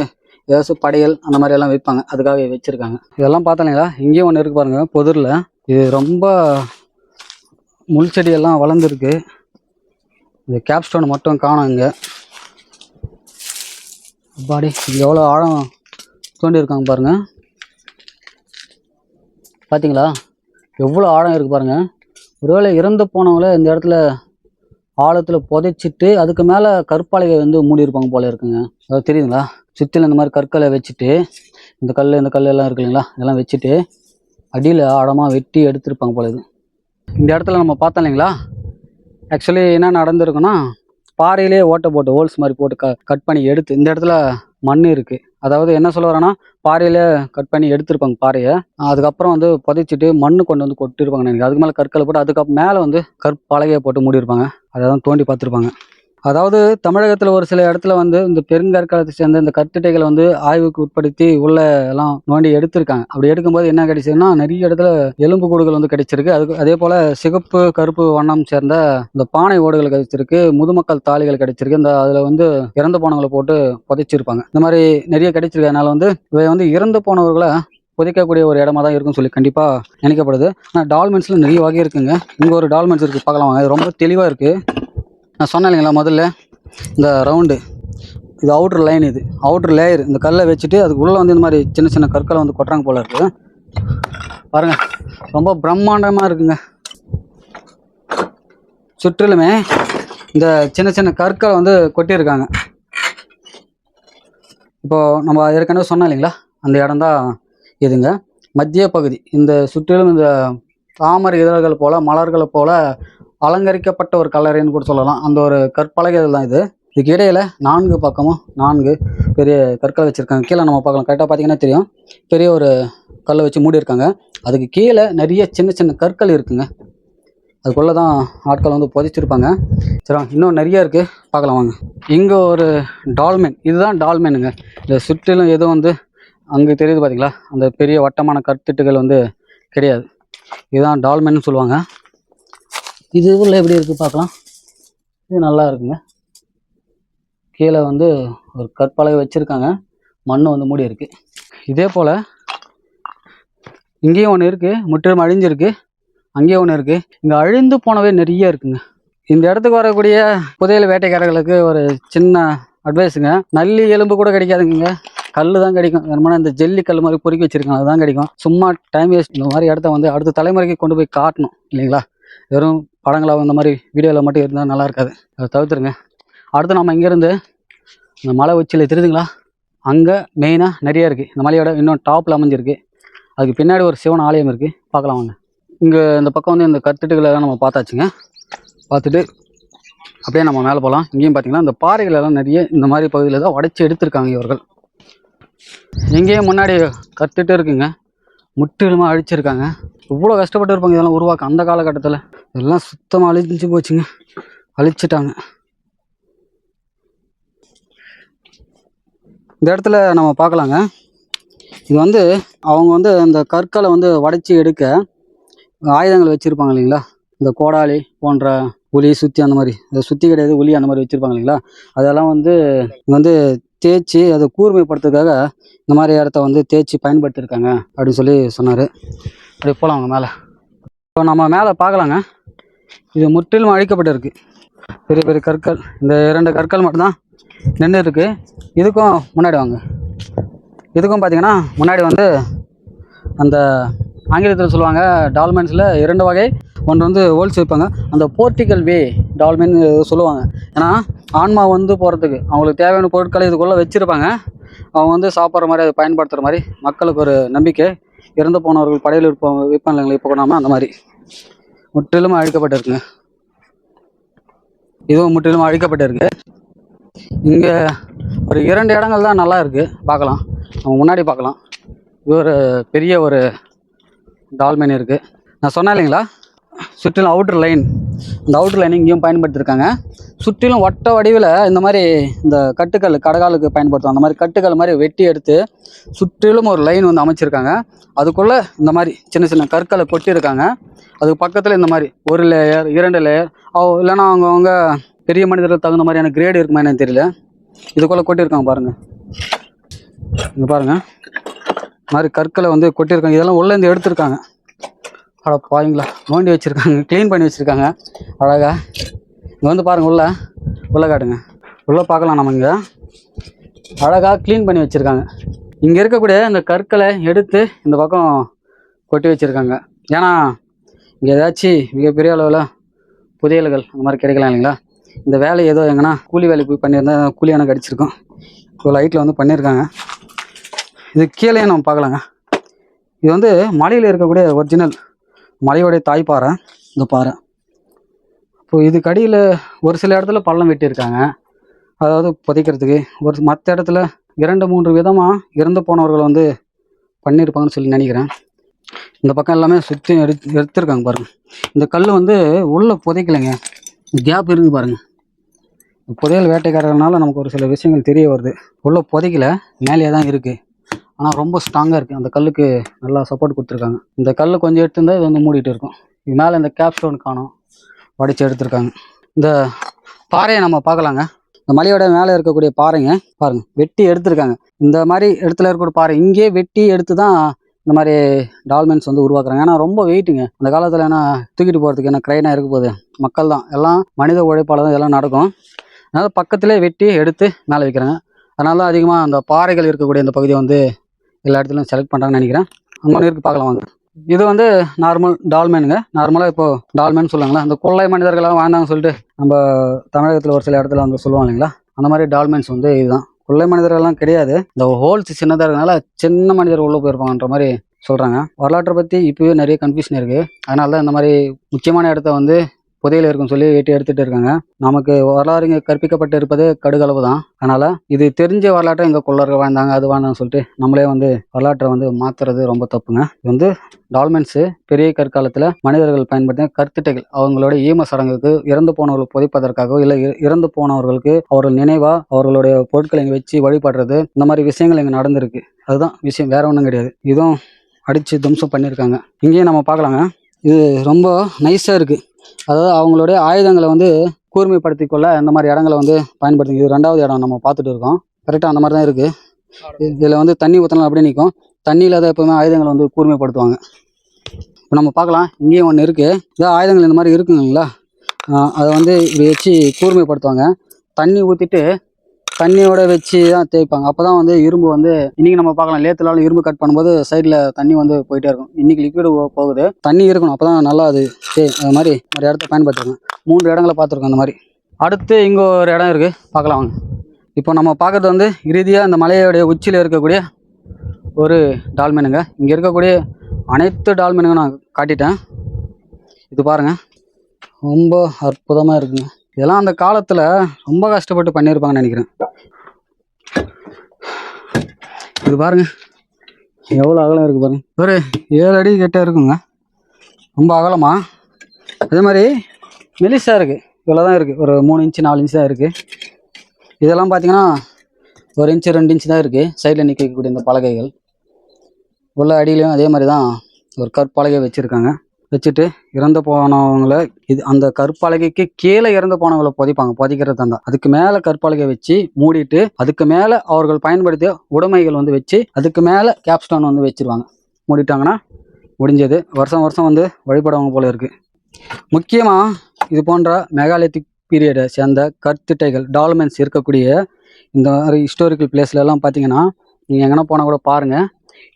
ஏதாச்சும் படையல் அந்த மாதிரி எல்லாம் வைப்பாங்க. அதுக்காக வச்சுருக்காங்க. இதெல்லாம் பார்த்தீங்களா இங்கேயும் ஒன்று இருக்குது பாருங்கள் பொதுரில். இது ரொம்ப முள் செடியெல்லாம் வளர்ந்துருக்கு. இந்த கேப்ஸ்டோனை மட்டும் காணும் இங்கே. பாடி இங்கே எவ்வளோ ஆழம் தோண்டி இருக்காங்க பாருங்க. பார்த்தீங்களா எவ்வளோ ஆழம் இருக்குது பாருங்கள் ஒருவேளை இறந்து போனவங்கள இந்த இடத்துல ஆழத்தில் புதைச்சிட்டு அதுக்கு மேலே கற்பாலையை வந்து மூடி இருப்பாங்க போல இருக்குங்க. அதாவது தெரியுதுங்களா? சுற்றில இந்த மாதிரி கற்களை வச்சுட்டு இந்த கல் இந்த கல் எல்லாம் இருக்கு இல்லைங்களா? இதெல்லாம் வச்சுட்டு அடியில் ஆழமாக வெட்டி எடுத்திருப்பாங்க போல இது. இந்த இடத்துல நம்ம பார்த்தோம் இல்லைங்களா? ஆக்சுவலி என்ன நடந்திருக்குன்னா பாறையிலே ஓட்டை போட்டு ஹோல்ஸ் மாதிரி போட்டு க கட் பண்ணி எடுத்து இந்த இடத்துல மண் இருக்குது அதாவது என்ன சொல்ல வரேன்னா பாறையிலே கட் பண்ணி எடுத்திருப்பாங்க பாறையை. அதுக்கப்புறம் வந்து புதைச்சிட்டு மண் கொண்டு வந்து கொட்டிருப்பாங்க எனக்கு அதுக்கு மேலே கற்களை போட்டு அதுக்கப்புறம் மேலே வந்து கற்பலகையை போட்டு மூடியிருப்பாங்க. அதை தான் தோண்டி பார்த்துருப்பாங்க. அதாவது தமிழகத்தில் ஒரு சில இடத்துல வந்து இந்த பெருங்கற்காலத்தை சேர்ந்த இந்த கத்திட்டைகளை வந்து ஆய்வுக்கு உட்படுத்தி உள்ள எல்லாம் நோண்டி எடுத்திருக்காங்க. அப்படி எடுக்கும்போது என்ன கிடைச்சதுன்னா நிறைய இடத்துல எலும்பு கூடுகள் வந்து கிடைச்சிருக்கு. அதுக்கு அதே போல சிகப்பு கருப்பு வண்ணம் சேர்ந்த இந்த பானை ஓடுகள் கிடைச்சிருக்கு. முதுமக்கள் தாலிகள் கிடைச்சிருக்கு. இந்த அதுல வந்து இறந்து போனவங்களை போட்டு புதைச்சிருப்பாங்க. இந்த மாதிரி நிறைய கிடைச்சிருக்கு அதனால வந்து இவை வந்து இறந்து போனவர்களை புதைக்கக்கூடிய ஒரு இடமா தான் இருக்கும்னு சொல்லி கண்டிப்பாக நினைக்கப்படுது. ஆனால் டால்மெண்ட்ஸில் நிறைய வகை இருக்குங்க. இங்கே ஒரு டால்மெண்ட்ஸ் இருக்குது பார்க்கலாம். வாங்க. இது ரொம்ப தெளிவாக இருக்குது நான் சொன்னேன் இல்லைங்களா முதல்ல? இந்த ரவுண்டு இது அவுட்ரு லைன் இது. அவுட்ரு லேயர் இந்த கல்லை வச்சுட்டு அதுக்கு உள்ளே வந்து இந்த மாதிரி சின்ன சின்ன கற்களை வந்து கொட்டுறாங்க போல இருக்குது பாருங்கள் ரொம்ப பிரம்மாண்டமாக இருக்குங்க. சுற்றிலுமே இந்த சின்ன சின்ன கற்களை வந்து கொட்டியிருக்காங்க. இப்போது நம்ம ஏற்கனவே சொன்னோம் இல்லைங்களா? அந்த இடம் தான் இதுங்க. மத்திய பகுதி. இந்த சுற்றிலும் இந்த தாமரை இதழ்கள் போல் மலர்களை போல் அலங்கரிக்கப்பட்ட ஒரு கல்லறைன்னு கூட சொல்லலாம். அந்த ஒரு கற்பலகைகள் தான் இது. இதுக்கு இடையில நான்கு பக்கமும் நான்கு பெரிய கற்களை வச்சிருக்காங்க. கீழே நம்ம பார்க்கலாம். கரெக்டாக பார்த்தீங்கன்னா தெரியும். பெரிய ஒரு கல்லை வச்சு மூடி இருக்காங்க அதுக்கு கீழே நிறைய சின்ன சின்ன கற்கள் இருக்குங்க. அதுக்குள்ளே தான் ஆட்கள் வந்து புதைச்சிருப்பாங்க. சரி இன்னும் நிறைய இருக்குது பார்க்கலாம் வாங்க. இங்கே ஒரு டால்மென். இதுதான் டால்மெனுங்க இந்த சுற்றிலும் எதுவும் வந்து அங்கே தெரியுது பார்த்தீங்களா அந்த பெரிய வட்டமான கற்திட்டுகள் வந்து கிடையாது. இதுதான் டால்மென்னு சொல்லுவாங்க. இது உள்ள எப்படி இருக்குது பார்க்கலாம் இது நல்லா இருக்குங்க. கீழே வந்து ஒரு கற்பலகை வச்சுருக்காங்க. மண் வந்து மூடி இருக்கு. இதே போல் இங்கேயும் ஒன்று இருக்குது முற்றிலும் அழிஞ்சிருக்கு. அங்கேயும் ஒன்று இருக்குது இங்கே அழிந்து போனவே நிறைய இருக்குங்க. இந்த இடத்துக்கு வரக்கூடிய புதையல் வேட்டைக்காரர்களுக்கு ஒரு சின்ன அட்வைஸுங்க. நல்லி எலும்பு கூட கிடைக்காதுங்க. கல் தான் கிடைக்கும். வேணுமானா இந்த ஜெல்லி கல் மாதிரி பொறுக்கி வச்சிருக்காங்க. அதுதான் கிடைக்கும். சும்மா டைம் வேஸ்ட் இந்த மாதிரி இடத்த வந்து அடுத்த தலைமுறைக்கு கொண்டு போய் காட்டணும். இல்லைங்களா? வெறும் படங்களாக இந்த மாதிரி வீடியோவில் மட்டும் இருந்தால் நல்லா இருக்காது. அதை தவிர்த்துருங்க. அடுத்து நம்ம இங்கேருந்து இந்த மலை உச்சியில் தெரியுதுங்களா? அங்கே மெயினாக நிறைய இருக்குது இந்த மலையோட இன்னும் டாப்பில் அமைஞ்சிருக்கு. அதுக்கு பின்னாடி ஒரு சிவன் ஆலயம் இருக்குது பார்க்கலாம் வாங்க. இங்கே இந்த பக்கம் வந்து இந்த கத்திட்டுகளை எல்லாம் நம்ம பார்த்தாச்சுங்க. பார்த்துட்டு அப்படியே நம்ம மேலே போகலாம் இங்கேயும் பார்த்தீங்கன்னா இந்த பாறைகளெல்லாம் நிறைய இந்த மாதிரி பகுதியில் தான் உடைச்சி எடுத்திருக்காங்க இவர்கள். இங்கேயும் முன்னாடி கத்துட்டு இருக்குங்க. முற்றிலுமா அழிச்சிருக்காங்க. இவ்வளோ கஷ்டப்பட்டு இருப்பாங்க இதெல்லாம் உருவாக்க அந்த காலகட்டத்தில். எல்லாம் சுத்தமாக அழிஞ்சு போச்சுங்க. அழிச்சிட்டாங்க. இந்த இடத்துல நம்ம பார்க்கலாங்க. இது வந்து அவங்க வந்து அந்த கற்களை வந்து உடைச்சி எடுக்க ஆயுதங்கள் வச்சுருப்பாங்க இல்லைங்களா? இந்த கோடாலி போன்ற ஒலி சுத்தி அந்த மாதிரி. இந்த சுத்தி கிடையாது ஒலி அந்த மாதிரி வச்சுருப்பாங்க இல்லைங்களா? அதெல்லாம் வந்து வந்து தேய்ச்சி அதை கூர்மைப்படுத்துறதுக்காக இந்த மாதிரி இடத்த வந்து தேய்ச்சி பயன்படுத்தியிருக்காங்க அப்படின்னு சொல்லி சொன்னார். அப்படி போகலாம் அவங்க மேலே. இப்போ நம்ம மேலே பார்க்கலாங்க. இது முற்றிலும் அழிக்கப்பட்டிருக்கு. பெரிய பெரிய கற்கள் இந்த இரண்டு கற்கள் மட்டும்தான் நின்று இருக்கு இதுக்கும் முன்னாடி வாங்க. இதுக்கும் பார்த்தீங்கன்னா முன்னாடி வந்து அந்த ஆங்கிலத்தில் சொல்லுவாங்க டால்மென்ஸில் இரண்டு வகை. ஒன்று வந்து ஹோல்ஸ் வைப்பாங்க அந்த போர்ட்டிக்கல் வே டால்மென் சொல்லுவாங்க. ஏன்னா ஆன்மா வந்து போகிறதுக்கு அவங்களுக்கு தேவையான பொருட்களை இதுக்குள்ளே வச்சுருப்பாங்க. அவங்க வந்து சாப்பிட்ற மாதிரி அதை பயன்படுத்துகிற மாதிரி மக்களுக்கு ஒரு நம்பிக்கை. இறந்து போனவர்கள் படையில் இருப்போம் விற்பனை இல்லைங்களா இப்போ கொண்டாமல் அந்த மாதிரி. முற்றிலும் அழிக்கப்பட்டிருக்குங்க. இதுவும் முற்றிலும் அழிக்கப்பட்டிருக்கு. இங்கே ஒரு இரண்டு இடங்கள் தான் நல்லா இருக்குது பார்க்கலாம். நம்ம முன்னாடி பார்க்கலாம். இது ஒரு பெரிய ஒரு டால்மென் இருக்குது நான் சொன்னேன் இல்லைங்களா? சுற்றிலும் அவுட்டர் லைன் இந்த அவுட்டர் லைன் இங்கேயும் பயன்படுத்தியிருக்காங்க சுற்றிலும் வட்ட வடிவில் இந்த மாதிரி இந்த கட்டுக்கல் கடகாலுக்கு பயன்படுத்துவாங்க. அந்த மாதிரி கட்டுக்கல் மாதிரி வெட்டி எடுத்து சுற்றிலும் ஒரு லைன் வந்து அமைச்சிருக்காங்க. அதுக்குள்ளே இந்த மாதிரி சின்ன சின்ன கற்களை கொட்டியிருக்காங்க. அதுக்கு பக்கத்தில் இந்த மாதிரி ஒரு லேயர் இரண்டு லேயர் இல்லைன்னா அவங்கவுங்க பெரிய மனிதர்களுக்கு தகுந்த மாதிரியான கிரேடு இருக்குமா என்னன்னு தெரியல. இதுக்குள்ளே கொட்டியிருக்காங்க பாருங்கள் இங்கே பாருங்கள் இந்த மாதிரி கற்களை வந்து கொட்டியிருக்காங்க. இதெல்லாம் உள்ளேருந்து எடுத்திருக்காங்க. அட பாவீங்களா நோண்டி வச்சுருக்காங்க க்ளீன் பண்ணி வச்சுருக்காங்க. அழகாக இங்கே வந்து பாருங்கள் உள்ள உள்ளே காட்டுங்க. உள்ளே பார்க்கலாம் நம்ம இங்கே. அழகாக க்ளீன் பண்ணி வச்சுருக்காங்க. இங்கே இருக்கக்கூடிய இந்த கற்களை எடுத்து இந்த பக்கம் கொட்டி வச்சுருக்காங்க. ஏன்னா இங்கே ஏதாச்சும் மிகப்பெரிய அளவில் புதையல்கள் அந்த மாதிரி கிடைக்கலாம் இல்லைங்களா? இந்த வேலை ஏதோ எங்கன்னா கூலி வேலைக்கு போய் பண்ணியிருந்தா கூலி எனக்கு அடிச்சிருக்கோம். இப்போ லைட்டில் வந்து பண்ணியிருக்காங்க. இது கீழே நம்ம பார்க்கலாங்க. இது வந்து மலையில் இருக்கக்கூடிய ஒரிஜினல் மலையோடைய தாய்ப்பாறை இந்த பாறை. இப்போ இதுக்கு அடியில் ஒரு சில இடத்துல பள்ளம் வெட்டியிருக்காங்க. அதாவது புதைக்கிறதுக்கு ஒரு மற்ற இடத்துல இரண்டு மூன்று விதமாக இறந்து போனவர்கள் வந்து பண்ணியிருப்பாங்கன்னு சொல்லி நினைக்கிறேன். இந்த பக்கம் எல்லாமே சுற்றி எடு எடுத்திருக்காங்க பாருங்கள் இந்த கல் வந்து உள்ளே புதைக்கலைங்க. கேப் இருக்கு பாருங்க. புதையல் வேட்டைக்காரர்னால நமக்கு ஒரு சில விஷயங்கள் தெரிய வருது. உள்ளே புதைக்கல மேலேயே தான் இருக்குது ஆனால் ரொம்ப ஸ்ட்ராங்காக இருக்குது அந்த கல்லுக்கு நல்லா சப்போர்ட் கொடுத்துருக்காங்க. இந்த கல் கொஞ்சம் எடுத்துருந்தால் இது வந்து மூடிட்டு இருக்கும். இது மேலே இந்த கேப் ஸ்டோன் காணும். வடித்து எடுத்திருக்காங்க. இந்த பாறையை நம்ம பார்க்கலாங்க. இந்த மலையோட மேலே இருக்கக்கூடிய பாறைங்க பாருங்கள் வெட்டி எடுத்திருக்காங்க. இந்த மாதிரி இடத்துல இருக்கக்கூடிய பாறை இங்கேயே வெட்டி எடுத்து தான் இந்த மாதிரி டால்மென்ஸ் வந்து உருவாக்குறாங்க. ஏன்னா ரொம்ப வெயிட்டுங்க அந்த காலத்தில் என்ன தூக்கிட்டு போகிறதுக்கு என்ன க்ரைனாக இருக்க போகுது? மக்கள் தான். எல்லாம் மனித உழைப்பால் தான் இதெல்லாம் நடக்கும். அதனால் பக்கத்திலே வெட்டி எடுத்து மேலே வைக்கிறாங்க. அதனால தான் அதிகமாக அந்த பாறைகள் இருக்கக்கூடிய இந்த பகுதியை வந்து எல்லா இடத்துலையும் செலக்ட் பண்ணுறாங்கன்னு நினைக்கிறேன். அந்த இருக்கு பார்க்கலாம் வாங்க. இது வந்து நார்மல் டால்மேனுங்க நார்மலாக இப்போ டால்மேன் சொல்லுவாங்களா? அந்த கொள்ளை மனிதர்கள்லாம் வாழ்ந்தாங்கன்னு சொல்லிட்டு நம்ம தமிழகத்தில் ஒரு சில இடத்துல வந்து சொல்லுவாங்க இல்லைங்களா? அந்த மாதிரி டால்மென்ஸ் வந்து இதுதான். கொள்ளை மனிதர்கள்லாம் கிடையாது. இந்த ஹோல்ஸ் சின்னதாக இருக்கனால சின்ன மனிதர் உள்ளே போயிருப்பாங்கன்ற மாதிரி சொல்கிறாங்க வரலாற்றை பற்றி இப்போவே நிறைய கன்ஃபியூஷன் இருக்குது அதனால தான் இந்த மாதிரி முக்கியமான இடத்த வந்து புதையில் இருக்குன்னு சொல்லி வெட்டி எடுத்துகிட்டு இருக்காங்க. நமக்கு வரலாறு இங்கே கற்பிக்கப்பட்டு இருப்பது கடுகளவு தான் அதனால் இது தெரிஞ்ச வரலாற்றை இங்கே கொள்ளர்கள் வாழ்ந்தாங்க அது வாழ்ந்தாங்கன்னு சொல்லிட்டு நம்மளே வந்து வரலாற்றை வந்து மாற்றுறது ரொம்ப தப்புங்க. இது வந்து டால்மென்ஸு பெரிய கற்காலத்தில் மனிதர்கள் பயன்படுத்திய கற்திட்டைகள் அவங்களோட ஈம சடங்குக்கு இறந்து போனவர்கள் புதைப்பதற்காகவோ இல்லை இ- இறந்து போனவர்களுக்கு அவர்கள் நினைவாக அவர்களுடைய பொருட்களை இங்கே வச்சு வழிபடுறது இந்த மாதிரி விஷயங்கள் இங்கே நடந்திருக்கு. அதுதான் விஷயம் வேற ஒன்றும் கிடையாது. இதுவும் அடித்து தும்சம் பண்ணியிருக்காங்க இங்கேயும் நம்ம பார்க்கலாங்க. இது ரொம்ப நைஸாக இருக்குது அதாவது அவங்களுடைய ஆயுதங்களை வந்து கூர்மைப்படுத்தி கொள்ள இந்த மாதிரி இடங்களை வந்து பயன்படுத்தி இது ரெண்டாவது இடம் நம்ம பார்த்துட்டு இருக்கோம். கரெக்டாக அந்த மாதிரி தான் இருக்குது இதில் வந்து தண்ணி ஊற்றலாம் அப்படியே நிற்கும் தண்ணியில் தான் எப்போவுமே ஆயுதங்களை வந்து கூர்மைப்படுத்துவாங்க. இப்போ நம்ம பார்க்கலாம். இங்கேயும் ஒன்று இருக்குது இதான் ஆயுதங்கள் இந்த மாதிரி இருக்குங்களா அதை வந்து இப்படி வச்சு கூர்மைப்படுத்துவாங்க. தண்ணி ஊற்றிட்டு தண்ணியோட வச்சு தான் தேய்ப்பாங்க. அப்போ தான் வந்து இரும்பு வந்து இன்னைக்கு நம்ம பார்க்கலாம் லேத்துலாலும் இரும்பு கட் பண்ணும்போது சைடில் தண்ணி வந்து போயிட்டே இருக்கும். இன்றைக்கி லிக்விடு போகுது. தண்ணி இருக்கணும். அப்போ தான் நல்லா அது தே அது மாதிரி ஒரு இடத்த பயன்படுத்திருக்கோம். மூன்று இடங்களை பார்த்துருக்கோம் அந்த மாதிரி. அடுத்து இங்கே ஒரு இடம் இருக்குது பார்க்கலாம் வாங்க. இப்போ நம்ம பார்க்குறது வந்து இறுதியாக இந்த மலையோடைய உச்சியில் இருக்கக்கூடிய ஒரு டால்மீனுங்க இங்கே இருக்கக்கூடிய அனைத்து டால்மீனுங்க நான் காட்டிட்டேன். இது பாருங்கள் ரொம்ப அற்புதமாக இருக்குங்க. இதெல்லாம் அந்த காலத்தில் ரொம்ப கஷ்டப்பட்டு பண்ணியிருப்பாங்கன்னு நினைக்கிறேன். இது பாருங்க. எவ்வளோ அகலம் இருக்குது பாருங்க. ஒரு ஏழு அடி கெட்ட இருக்குங்க. ரொம்ப அகலமா. அதே மாதிரி மெலிசாக இருக்குது இவ்வளோ தான் இருக்குது ஒரு மூணு இன்ச்சு நாலு இன்ச்சு தான் இருக்குது இதெல்லாம் பார்த்தீங்கன்னா ஒரு இன்ச்சு ரெண்டு இன்ச்சு தான் இருக்குது சைடில் நிற்கக்கூடிய இந்த பலகைகள். உள்ள அடியிலையும் அதே மாதிரி தான் ஒரு கற்பலகை வச்சுருக்காங்க. வச்சுட்டு இறந்து போனவங்களை இது அந்த கற்பலகைக்கு கீழே இறந்து போனவங்களை புதைப்பாங்க. புதைக்கிறது தான் அதுக்கு மேலே கற்பலகை வச்சு மூடிட்டு அதுக்கு மேலே அவர்கள் பயன்படுத்திய உடைமைகள் வந்து வச்சு அதுக்கு மேலே கேப்ஸ்டோன் வந்து வச்சிருவாங்க. மூடிட்டாங்கன்னா முடிஞ்சது வருஷம் வருஷம் வந்து வழிபடுவாங்க போல இருக்குது முக்கியமாக இது போன்ற மெகாலித்திக் பீரியடை சேர்ந்த கற்திட்டைகள் டால்மென்ஸ் இருக்கக்கூடிய இந்த மாதிரி ஹிஸ்டாரிக்கல் பிளேஸ்லலாம் பார்த்தீங்கன்னா நீங்கள் எங்கன்னா போனால் கூட பாருங்கள்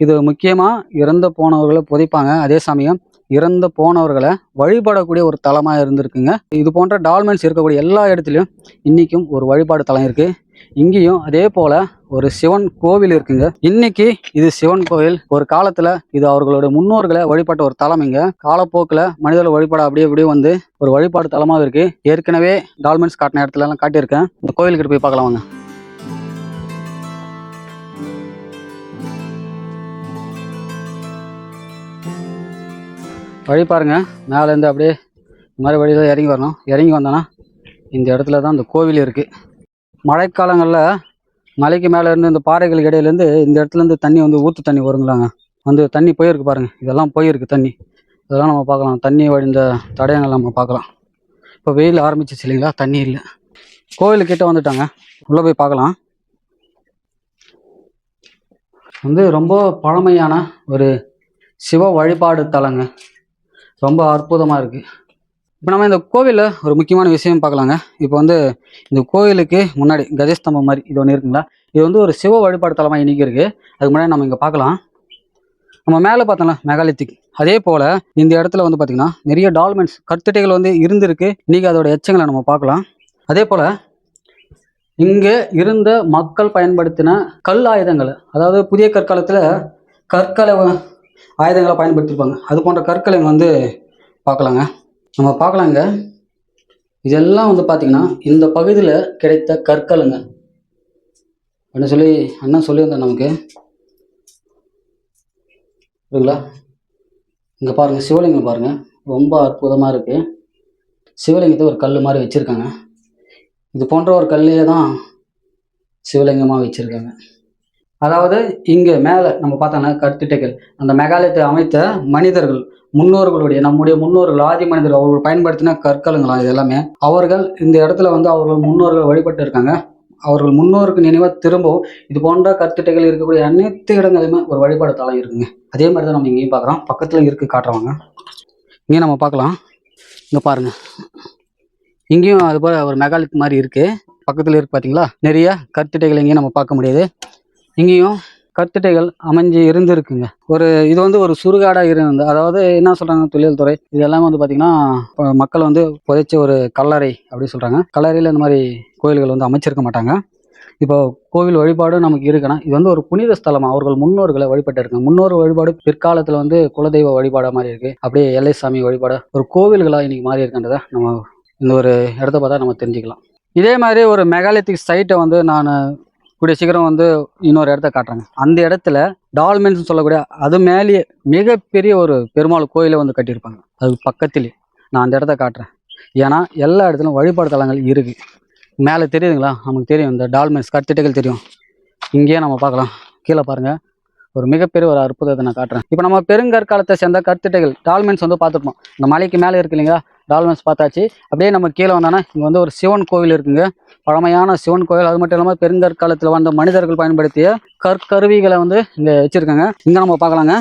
இது முக்கியமாக இறந்து போனவர்களை புதைப்பாங்க. அதே சமயம் இறந்து போனவர்களை வழிபடக்கூடிய ஒரு தலமாக இருந்திருக்குங்க. இது போன்ற டால்மென்ஸ் இருக்கக்கூடிய எல்லா இடத்துலையும் இன்றைக்கும் ஒரு வழிபாடு தலம் இருக்குது இங்கேயும் அதே போல் ஒரு சிவன் கோவில் இருக்குங்க. இன்னைக்கு இது சிவன் கோவில். ஒரு காலத்தில் இது அவர்களுடைய முன்னோர்களை வழிபட்ட ஒரு தலம் இங்க. காலப்போக்கில் மனிதர்கள் வழிபாடு அப்படியே அப்படியே வந்து ஒரு வழிபாடு தலமாக இருக்கு. ஏற்கனவே டால்மென்ஸ் காட்டின இடத்துல எல்லாம் காட்டியிருக்கேன். இந்த கோவிலுக்கு போய் பார்க்கலாம் வாங்க. வழி பாருங்க. மேலேருந்து அப்படியே இந்த மாதிரி வழியில் இறங்கி வரணும். இறங்கி வந்தோன்னா இந்த இடத்துல தான் இந்த கோவில் இருக்குது மழைக்காலங்களில் மலைக்கு மேலே இருந்து இந்த பாறைகளுக்கு இடையிலேருந்து இந்த இடத்துல இருந்து தண்ணி வந்து ஊற்று தண்ணி வருங்களாங்க. வந்து தண்ணி போயிருக்கு பாருங்கள் இதெல்லாம் போயிருக்கு தண்ணி. இதெல்லாம் நம்ம பார்க்கலாம். தண்ணி வழிந்த தடயங்கள் நம்ம பார்க்கலாம். இப்போ வெயில் ஆரம்பிச்சிச்சு இல்லைங்களா? தண்ணி இல்லை. கோவிலுக்கிட்ட வந்துட்டாங்க. உள்ளே போய் பார்க்கலாம். வந்து ரொம்ப பழமையான ஒரு சிவ வழிபாடு தலங்க. ரொம்ப அற்புதமாக இருக்குது இப்போ நம்ம இந்த கோவிலில் ஒரு முக்கியமான விஷயம் பார்க்கலாங்க. இப்போ வந்து இந்த கோவிலுக்கு முன்னாடி கஜஸ்தம்பம் மாதிரி இது ஒன்று இருக்குங்களா? இது வந்து ஒரு சிவ வழிபாடு தலமாக இன்னைக்கு இருக்குது அதுக்கு முன்னாடி நம்ம இங்கே பார்க்கலாம். நம்ம மேலே பார்த்தோம்ல மெகாலித்திக். அதே போல் இந்த இடத்துல வந்து பார்த்திங்கன்னா நிறைய டால்மெண்ட்ஸ் கருத்திட்டைகள் வந்து இருந்திருக்கு. இன்றைக்கி அதோட எச்சங்களை நம்ம பார்க்கலாம். அதே போல் இங்கே இருந்த மக்கள் பயன்படுத்தின கல் ஆயுதங்கள் அதாவது புதிய கற்காலத்தில் கற்களை ஆயுதங்களை பயன்படுத்தியிருப்பாங்க அது போன்ற கற்களை வந்து பார்க்கலாங்க. நம்ம பார்க்கலாங்க. இதெல்லாம் வந்து பார்த்திங்கன்னா இந்த பகுதியில் கிடைத்த கற்களுங்க. அப்படின்னு சொல்லி அண்ணன் சொல்லியிருந்தேன் நமக்கு? புரியுங்களா இங்கே பாருங்கள் சிவலிங்கம் பாருங்கள் ரொம்ப அற்புதமாக இருக்குது சிவலிங்கத்தை ஒரு கல் மாதிரி வச்சுருக்காங்க. இது போன்ற ஒரு கல்லையே தான் சிவலிங்கமாக வச்சுருக்காங்க. அதாவது இங்கே மேலே நம்ம பார்த்தோம்னா கற்திட்டைகள் அந்த மெகாலயத்தை அமைத்த மனிதர்கள் முன்னோர்களுடைய நம்முடைய முன்னோர்கள் ஆதி மனிதர்கள் அவர்கள் பயன்படுத்தின கற்களுங்களா இது எல்லாமே? அவர்கள் இந்த இடத்துல வந்து அவர்கள் முன்னோர்கள் வழிபட்டு இருக்காங்க. அவர்கள் முன்னோருக்கு நினைவாக திரும்பவும் இது போன்ற கற்திட்டைகள் இருக்கக்கூடிய அனைத்து இடங்களுமே ஒரு வழிபாடு தலம் இருக்குங்க. அதே மாதிரி தான் நம்ம இங்கேயும் பார்க்குறோம். பக்கத்தில் இருக்கு காட்டுறவங்க. இங்கேயும் நம்ம பார்க்கலாம். இங்கே பாருங்க. இங்கேயும் அது போல் ஒரு மெகாலித் மாதிரி இருக்குது பக்கத்தில் இருக்கு பார்த்தீங்களா நிறைய கற்திட்டைகள் இங்கேயும் நம்ம பார்க்க முடியாது. இங்கேயும் கத்திட்டைகள் அமைஞ்சு இருந்திருக்குங்க. ஒரு இது வந்து ஒரு சுடுகாடாக இருந்து அதாவது என்ன சொல்கிறாங்க தொழில் துறை? இது எல்லாமே வந்து பார்த்திங்கன்னா இப்போ மக்கள் வந்து புதைச்ச ஒரு கல்லறை அப்படின்னு சொல்கிறாங்க கல்லறையில் இந்த மாதிரி கோயில்கள் வந்து அமைச்சிருக்க மாட்டாங்க. இப்போ கோவில் வழிபாடு நமக்கு இருக்குன்னா இது வந்து ஒரு புனித ஸ்தலமாக அவர்கள் முன்னோர்களை வழிபட்டு இருக்காங்க முன்னோர் வழிபாடு பிற்காலத்தில் வந்து குலதெய்வ வழிபாடாக மாதிரி இருக்குது அப்படியே எல்லை சாமி வழிபாடு ஒரு கோவில்களாக இன்றைக்கி மாறி இருக்குன்றதை நம்ம இந்த ஒரு இடத்த பார்த்தா நம்ம தெரிஞ்சுக்கலாம். இதே மாதிரி ஒரு மெகாலித்திக் சைட்டை வந்து நான் கூடிய சீக்கிரம் வந்து இன்னொரு இடத்த காட்டுறாங்க. அந்த இடத்துல டால்மென்ஸ் சொல்லக்கூடிய அது மேலேயே மிகப்பெரிய ஒரு பெருமாள் கோயிலை வந்து கட்டியிருப்பாங்க. அது பக்கத்திலே. நான் அந்த இடத்த காட்டுறேன். ஏன்னா எல்லா இடத்துலையும் வழிபாடு தலங்கள் இருக்கு. மேலே தெரியுதுங்களா? நமக்கு தெரியும். இந்த டால்மென்ஸ் கட்டிட்டுகள் தெரியும். இங்கேயே நம்ம பார்க்கலாம். கீழே பாருங்கள் ஒரு மிகப்பெரிய ஒரு அற்புதத்தை நான் காட்டுறேன். இப்போ நம்ம பெருங்கற்காலத்தை சேர்ந்த கற்திட்டைகள் டால்மென்ஸ் வந்து பார்த்துருப்போம். இந்த மலைக்கு மேலே இருக்கு இல்லைங்களா? டால்மென்ஸ் பார்த்தாச்சு. அப்படியே நம்ம கீழே வந்தோன்னா இங்கே வந்து ஒரு சிவன் கோவில் இருக்குங்க. பழமையான சிவன் கோவில். அது மட்டும் இல்லாமல் பெருங்கற்காலத்தில் வந்த மனிதர்கள் பயன்படுத்திய கற்கருவிகளை வந்து இங்கே வச்சுருக்காங்க. இங்கே நம்ம பார்க்கலாங்க.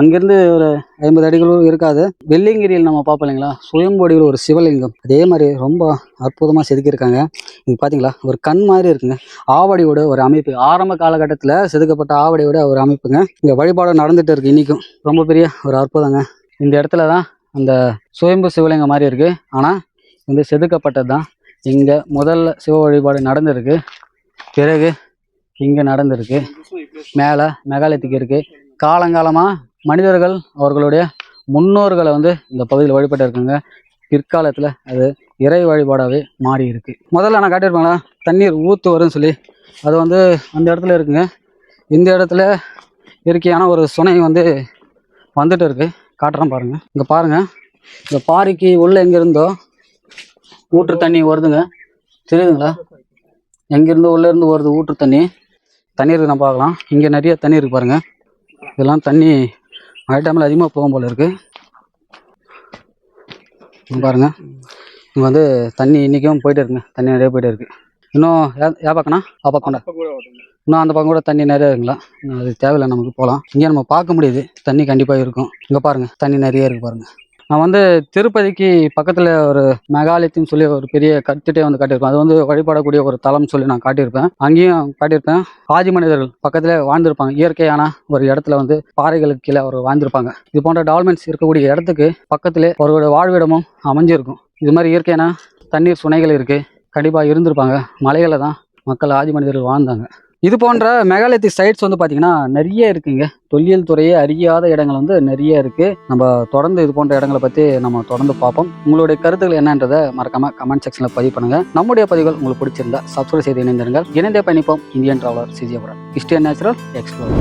அங்கேருந்து ஒரு ஐம்பது அடிகளும் இருக்காது. வெள்ளிங்கிரியில் நம்ம பார்ப்போம் இல்லைங்களா? சுயம்பொடியில் ஒரு சிவலிங்கம். அதே மாதிரி ரொம்ப அற்புதமாக செதுக்கியிருக்காங்க. இங்கே பார்த்தீங்களா ஒரு கண் மாதிரி இருக்குங்க. ஆவடியோட ஒரு அமைப்பு. ஆரம்ப காலகட்டத்தில் செதுக்கப்பட்ட ஆவடியோட ஒரு அமைப்புங்க. இங்கே வழிபாடு நடந்துட்டு இருக்கு இன்றைக்கும் ரொம்ப பெரிய ஒரு அற்புதங்க. இந்த இடத்துல தான் அந்த சுயம்பு சிவலிங்கம் மாதிரி இருக்குது ஆனால் வந்து செதுக்கப்பட்டது தான் இங்கே முதல்ல சிவ வழிபாடு நடந்திருக்கு. பிறகு இங்கே நடந்திருக்கு. மேலே மெகாலயத்துக்கு இருக்குது காலங்காலமாக மனிதர்கள் அவர்களுடைய முன்னோர்களை வந்து இந்த பகுதியில் வழிபட்டு இருக்காங்க பிற்காலத்தில் அது இறை வழிபாடாகவே மாறி இருக்கு முதல்ல நான் காட்டியிருப்பாங்களா தண்ணீர் ஊற்று வரும்னு சொல்லி. அது வந்து அந்த இடத்துல இருக்குங்க. இந்த இடத்துல இருக்கையான ஒரு சுனை வந்து வந்துட்டு இருக்கு. காட்டுறேன் பாருங்க. இங்கே பாருங்க. இந்த பாறைக்கு உள்ள எங்க இருந்தோ ஊற்று தண்ணி வருதுங்க. தெரியுதுங்களா? எங்கேருந்தோ உள்ள இருந்து வருது ஊற்று தண்ணி. தண்ணீர் நம்ம பார்க்கலாம். இங்கே நிறைய தண்ணி இருக்கு பாருங்க. இதெல்லாம் தண்ணி மழை டைமில் அதிகமாக போகும் போல இருக்குது பாருங்கள் பாருங்க. இங்கே வந்து தண்ணி இன்றைக்கும் போயிட்டே இருக்குங்க. தண்ணி நிறைய போயிட்டே இருக்கு. இன்னும் யா- யா பக்கம்னா ஆ பக்கம்டா. இன்னும் அந்த பக்கம் கூட தண்ணி நிறைய இருக்குங்களா? இன்னும் அது தேவையில்லை நமக்கு போகலாம். இங்கே நம்ம பார்க்க முடியுது. தண்ணி கண்டிப்பாக இருக்கும். இங்கே பாருங்கள் தண்ணி நிறைய இருக்குது பாருங்கள் நான் வந்து திருப்பதிக்கு பக்கத்தில் ஒரு மெகாலயத்தின்னு சொல்லி ஒரு பெரிய கத்திட்டே வந்து காட்டியிருப்பேன் அது வந்து வழிபடக்கூடிய ஒரு தலம்னு சொல்லி நான் காட்டியிருப்பேன். அங்கேயும் காட்டியிருப்பேன். ஆதி மனிதர்கள் பக்கத்தில் வாழ்ந்திருப்பாங்க. இயற்கையான ஒரு இடத்துல வந்து பாறைகளுக்கு கீழே அவர் வாழ்ந்திருப்பாங்க. இது போன்ற டால்மெண்ட்ஸ் இருக்கக்கூடிய இடத்துக்கு பக்கத்திலே அவரோட வாழ்விடமும் அமைஞ்சிருக்கும். இது மாதிரி இயற்கையான தண்ணீர் சுனைகள் இருக்குது கண்டிப்பாக இருந்திருப்பாங்க. மலைகளில் தான் மக்கள் ஆதி மனிதர்கள் வாழ்ந்தாங்க. இது போன்ற மெகாலயத்திக் சைட்ஸ் வந்து பார்த்தீங்கன்னா நிறைய இருக்குங்க. தொல்லியல் துறையே அறியாத இடங்கள் வந்து நிறைய இருக்குது நம்ம தொடர்ந்து இது போன்ற இடங்களை பற்றி நம்ம தொடர்ந்து பார்ப்போம். உங்களுடைய கருத்துக்கள் என்னன்றதை மறக்காம கமெண்ட் செக்ஷனில் பதிவு பண்ணுங்க. நம்முடைய பதிவுகள் உங்களுக்கு பிடிச்சிருந்தா சப்ஸ்கிரைப் செய்து இணைந்திருங்கள். இணைந்தே பயணிப்போம். இந்தியன் டிராவலர் சிஜியபுரம் கிறிஸ்டியன் நேச்சுரல் எக்ஸ்ப்ளோர்